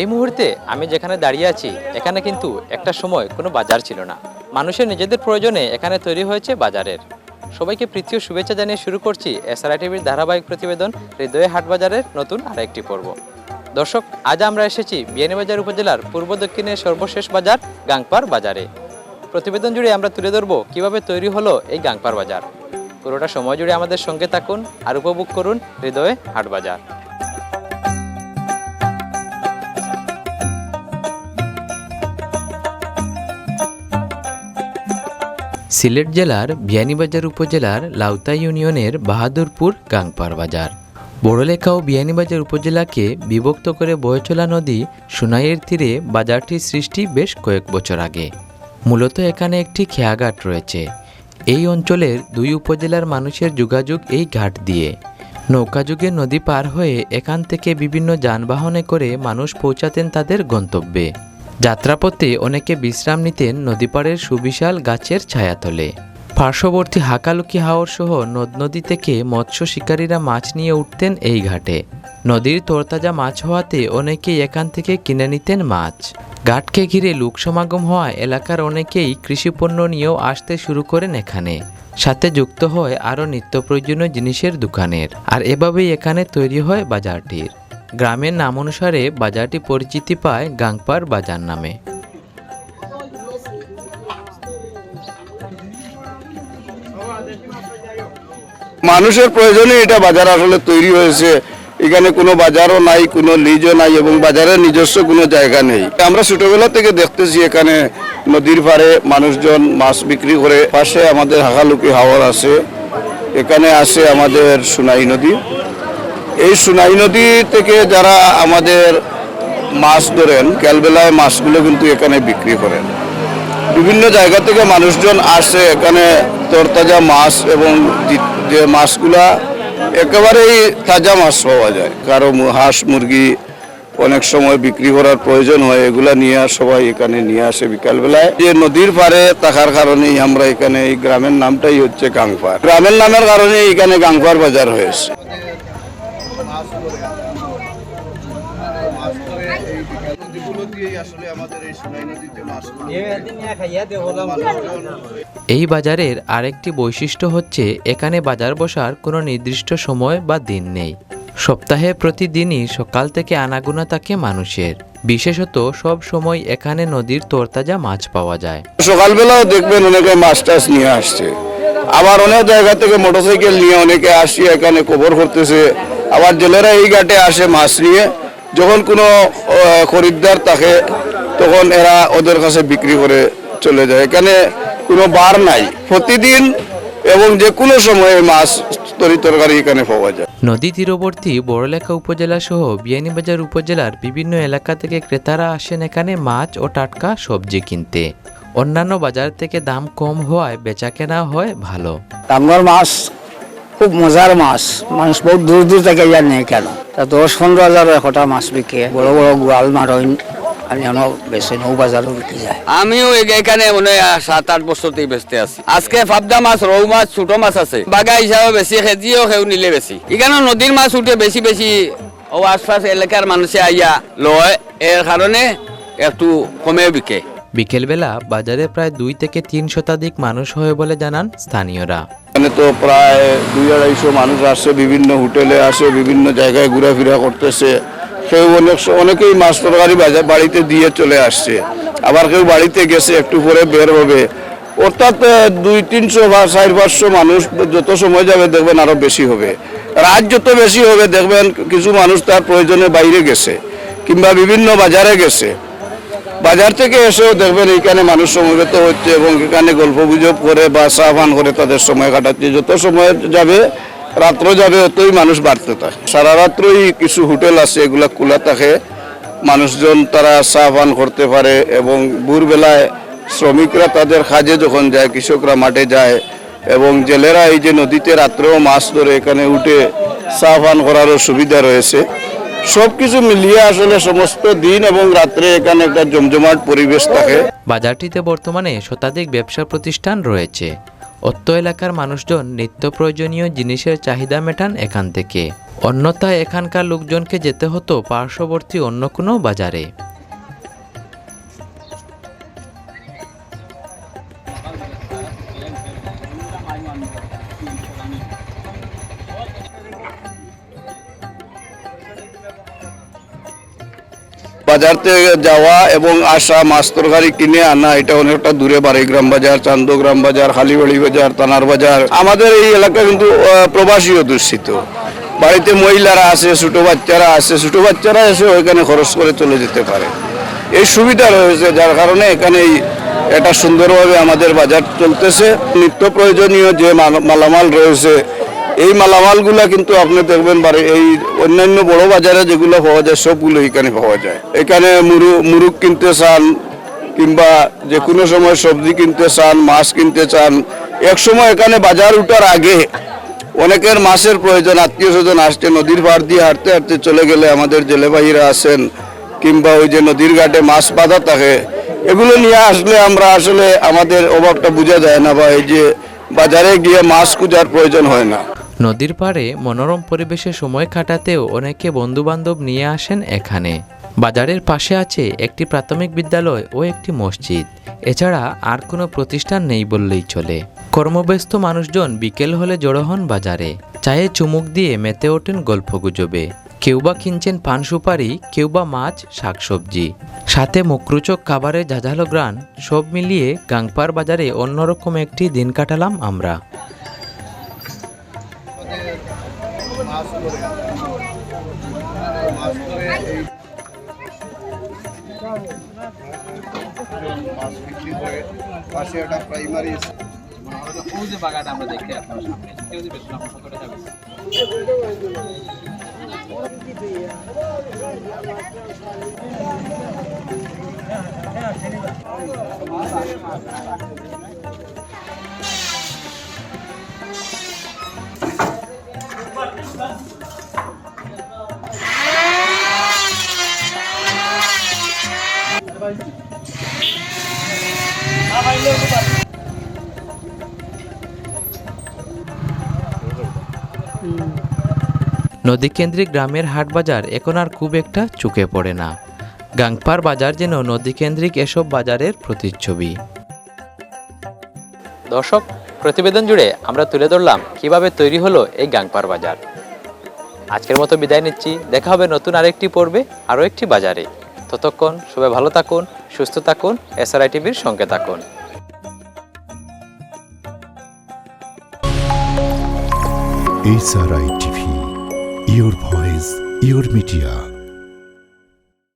এই মুহূর্তে আমি যেখানে দাঁড়িয়ে আছি, এখানে কিন্তু একটা সময় কোনো বাজার ছিল না। মানুষের নিজেদের প্রয়োজনে এখানে তৈরি হয়েছে বাজারের। সবাইকে প্রীতি ও শুভেচ্ছা জানিয়ে শুরু করছি এসআরআই টিভির ধারাবাহিক প্রতিবেদন হৃদয়ে হাট বাজারের নতুন আরেকটি পর্ব। দর্শক, আজ আমরা এসেছি বিয়ানীবাজার উপজেলার পূর্ব দক্ষিণের সর্বশেষ বাজার, গাংপার বাজারে। প্রতিবেদন জুড়ে আমরা তুলে ধরব কীভাবে তৈরি হলো এই গাংপার বাজার। পুরোটা সময় জুড়ে আমাদের সঙ্গে থাকুন আর উপভোগ করুন হৃদয়ে হাট সিলেট জেলার বিয়ানীবাজার উপজেলার লাউতা ইউনিয়নের বাহাদুরপুর গাংপার বাজার। বড়লেখা ও বিয়ানীবাজার উপজেলাকে বিভক্ত করে বয়ে চলা নদী সুনাইয়ের তীরে বাজারটির সৃষ্টি বেশ কয়েক বছর আগে। মূলত এখানে একটি খেয়াঘাট রয়েছে। এই অঞ্চলের দুই উপজেলার মানুষের যোগাযোগ এই ঘাট দিয়ে। নৌকাযুগে নদী পার হয়ে এখান থেকে বিভিন্ন যানবাহনে করে মানুষ পৌঁছাতেন তাদের গন্তব্যে। যাত্রাপথে অনেকে বিশ্রাম নিতেন নদীপাড়ের সুবিশাল গাছের ছায়াতলে। পার্শ্ববর্তী হাকালুকি হাওর সহ নদ নদী থেকে মৎস্য শিকারীরা মাছ নিয়ে উঠতেন এই ঘাটে। নদীর তরতাজা মাছ হওয়াতে অনেকেই এখান থেকে কিনে নিতেন মাছ। ঘাটকে ঘিরে লোক সমাগম হওয়া এলাকার অনেকেই কৃষিপণ্য নিয়েও আসতে শুরু করেন এখানে। সাথে যুক্ত হয় আরও নিত্য প্রয়োজনীয় জিনিসের দোকানের। আর এভাবেই এখানে তৈরি হয় বাজারটির। গ্রামের নাম অনুসারে বাজারটি পরিচিতি পায় গাংপার বাজার নামে। মানুষের প্রয়োজনে এটা বাজার আসলে তৈরি হয়েছে। এখানে কোনো বাজারও নাই, কোনো লিজও নাই এবং বাজারের নিজস্ব কোনো জায়গা নেই। আমরা ছোটবেলা থেকে দেখতেছি এখানে নদীর পাড়ে মানুষজন মাছ বিক্রি করে পাশে আমাদের হাকালুকি হাওর আছে। এখানে আছে আমাদের সোনাই নদী। এই সোনাই নদী থেকে যারা আমাদের মাছ ধরেন, ক্যালবেলায় মাছগুলো কিন্তু এখানে বিক্রি করেন। বিভিন্ন জায়গা থেকে মানুষজন আসে এখানে তরতাজা মাছ এবং যে- মাছগুলা একেবারেই তাজা মাছ পাওয়া যায়। কারও হাঁস মুরগি অনেক সময় বিক্রি করার প্রয়োজন হয়, এগুলা নিয়ে সবাই এখানে নিয়ে আসে বিকালবেলায়। যে নদীর পাড়ে থাকার কারণেই আমরা এখানে এই গ্রামের নামটাই হচ্ছে গাংপার। গ্রামের নামের কারণে এখানে গাংপার বাজার হয়েছে। এই বাজারের আরেকটি বৈশিষ্ট্য হচ্ছে এখানে বাজার বসার কোনো নির্দিষ্ট সময় বা দিন নেই। সপ্তাহে প্রতিদিনই সকাল থেকে আনাগোনা থাকে মানুষের। বিশেষত সব সময় এখানে নদীর তরতাজা মাছ পাওয়া যায়। সকালবেলাও দেখবেন অনেকে মাছ টাছ নিয়ে আসছে। আবার অনেক জায়গা থেকে মোটরসাইকেল নিয়ে অনেকে আসি এখানে কবর করতেছে। আবার জেলেরা এই ঘাটে আসে মাছ নিয়ে। যখন কোনো খরিদ্দার থাকে তখন এরা ওদের কাছে বিক্রি করে চলে যায়। এখানে কোনো বার নাই। প্রতিদিন এবং যে কোনো সময়ে মাছ তরি তরকারি এখানে পাওয়া যায়। নদী তীরবর্তী বড়লেখা উপজেলা সহ বিয়ানীবাজার উপজেলার বিভিন্ন এলাকা থেকে ক্রেতারা আসেন এখানে মাছ ও টাটকা সবজি কিনতে। অন্যান্য বাজার থেকে দাম কম হওয়ায় বেচা কেনা হয় ভালো। টাঙ্গর মাছ খুব মজার মাছ। মানুষ বহুত দূর দূর থেকে নেই কেন? তা দশ পনেরো হাজার একটা মাছ বিকে। বড় বড় গোয়াল মারইন আর এনে বেশি নৌ বাজারও বিক্রি যায়। আমিও এখানে মনে সাত আট বছরতেই বেচতে আছি। আজকে পাবদা মাছ রৌ মাছ, ছোট মাছ আছে। বাগা হিসাবে বেশি খেজিও খেউ নিলে বেশি এখানে নদীর মাছ উঠে বেশি বেশি ও আশপাশ এলাকার মানুষে আইয়া লয়। এর কারণে একটু কমে বিকে। বিকেলবেলা বাজারে প্রায় দুই থেকে তিন শতাধিক মানুষ হয় বলে জানান স্থানীয়রা। এখানে তো প্রায় দুই আড়াইশো মানুষ আসে বিভিন্ন হোটেলে আসে বিভিন্ন জায়গায় ঘোরাফেরা করতেছে। কেউ অনেক অনেকেই মাছ তরকারি বাজার বাড়িতে দিয়ে চলে আসছে। আবার কেউ বাড়িতে গেছে, একটু পরে বের হবে। অর্থাৎ দুই তিনশো বা চার পাঁচশো মানুষ যত সময় যাবে দেখবেন আরও বেশি হবে। রাত যত বেশি হবে দেখবেন কিছু মানুষ তার প্রয়োজনে বাইরে গেছে কিংবা বিভিন্ন বাজারে গেছে। বাজার থেকে এসেও দেখবেন এইখানে মানুষ সমবেত হচ্ছে এবং এখানে গল্প গুজব করে বা পান করে তাদের সময় কাটাচ্ছে। যত সময় যাবে রাত্র যাবে, অতই মানুষ বাড়তে থাকে সারা রাত্রই কিছু হোটেল আছে, এগুলা খোলা থাকে। মানুষজন তারা পান করতে পারে এবং ভোরবেলায় শ্রমিকরা তাদের কাজে যখন যায়, কৃষকরা মাঠে যায় এবং জেলেরা এই যে নদীতে রাত্রেও মাছ ধরে এখানে উঠে পান করারও সুবিধা রয়েছে। সব কিছু মিলিয়ে আসলে সমস্ত দিন এবং রাত্রে এখানে একটা জমজমাট পরিবেশ থাকে। বাজারটিতে বর্তমানে শতাধিক ব্যবসা প্রতিষ্ঠান রয়েছে। অত্য এলাকার মানুষজন নিত্য প্রয়োজনীয় জিনিসের চাহিদা মেটান এখান থেকে। অন্যথায় এখানকার লোকজনকে যেতে হতো পার্শ্ববর্তী অন্য কোনো বাজারে। বাজার থেকে যাওয়া এবং আসা মাছ তরকারি কিনে আনা, এটা অনেকটা দূরে বাড়িগ্রাম বাজার, চান্দগ্রাম বাজার, হালিবাড়ি বাজার, তানার বাজার। আমাদের এই এলাকা কিন্তু প্রবাসী অধ্যুষিত। বাড়িতে মহিলারা আছে ছোটো বাচ্চারা আছে ছোটো বাচ্চারা এসে ওইখানে খরচ করে চলে যেতে পারে। এই সুবিধা রয়েছে, যার কারণে এখানে এটা সুন্দরভাবে আমাদের বাজার চলতেছে। নিত্য প্রয়োজনীয় যে মালামাল রয়েছে এই মালামালগুলা কিন্তু আপনি দেখবেন বাড়ি, এই অন্যান্য বড় বাজারে যেগুলো পাওয়া যায়, সবগুলো এখানে পাওয়া যায়। এখানে মুরু, মুরুগ কিনতে চান, কিংবা যে কোনো সময় সবজি কিনতে চান, মাছ কিনতে চান, এক সময় এখানে বাজার উঠার আগে অনেকের মাছের প্রয়োজন, আত্মীয় স্বজন আসছে, নদীর পাড় দিয়ে হাঁটতে হাঁটতে চলে গেলে আমাদের জেলেবাহীরা আছেন কিংবা ওই যে নদীর ঘাটে মাছ বাঁধা থাকে, এগুলো নিয়ে আসলে আমরা আসলে আমাদের অভাবটা বোঝা যায় না বা এই যে বাজারে গিয়ে মাছ খুঁজার প্রয়োজন হয় না। নদীর পাড়ে মনোরম পরিবেশে সময় কাটাতেও অনেকে বন্ধুবান্ধব নিয়ে আসেন এখানে। বাজারের পাশে আছে একটি প্রাথমিক বিদ্যালয় ও একটি মসজিদ। এছাড়া আর কোনো প্রতিষ্ঠান নেই বললেই চলে। কর্মব্যস্ত মানুষজন বিকেল হলে জড়ো হন বাজারে। চায়ে চুমুক দিয়ে মেতে ওঠেন গল্পগুজবে। কেউ বা কিনছেন পান সুপারি, কেউ বা মাছ, শাকসবজি। সাথে মুখরোচক খাবারের ঝাঝালো গ্রান, সব মিলিয়ে গাংপার বাজারে অন্যরকম একটি দিন কাটালাম আমরা। মাছ বিক্রি করে পাশে একটা প্রাইমারি ওই যে বাগাটা আমরা দেখি আপনার সামনে কেউ যে বেশি আমার কতটা যাবে হ্যাঁ হ্যাঁ নদীকেন্দ্রিক গ্রামের হাট বাজার এখন আর খুব একটা চুকে পড়ে না। গাংপার বাজার যেন নদীকেন্দ্রিক এসব বাজারের প্রতিচ্ছবি। দর্শক, প্রতিবেদন জুড়ে আমরা তুলে ধরলাম কীভাবে তৈরি হলো এই গাংপার বাজার। আজকের মতো বিদায় নিচ্ছি। দেখা হবে নতুন আরেকটি পর্বে, আরও একটি বাজারে। ততক্ষণ সবাই ভালো থাকুন, সুস্থ থাকুন, এসআরআই টিভির সঙ্গে থাকুন। SRI Your voice, your media.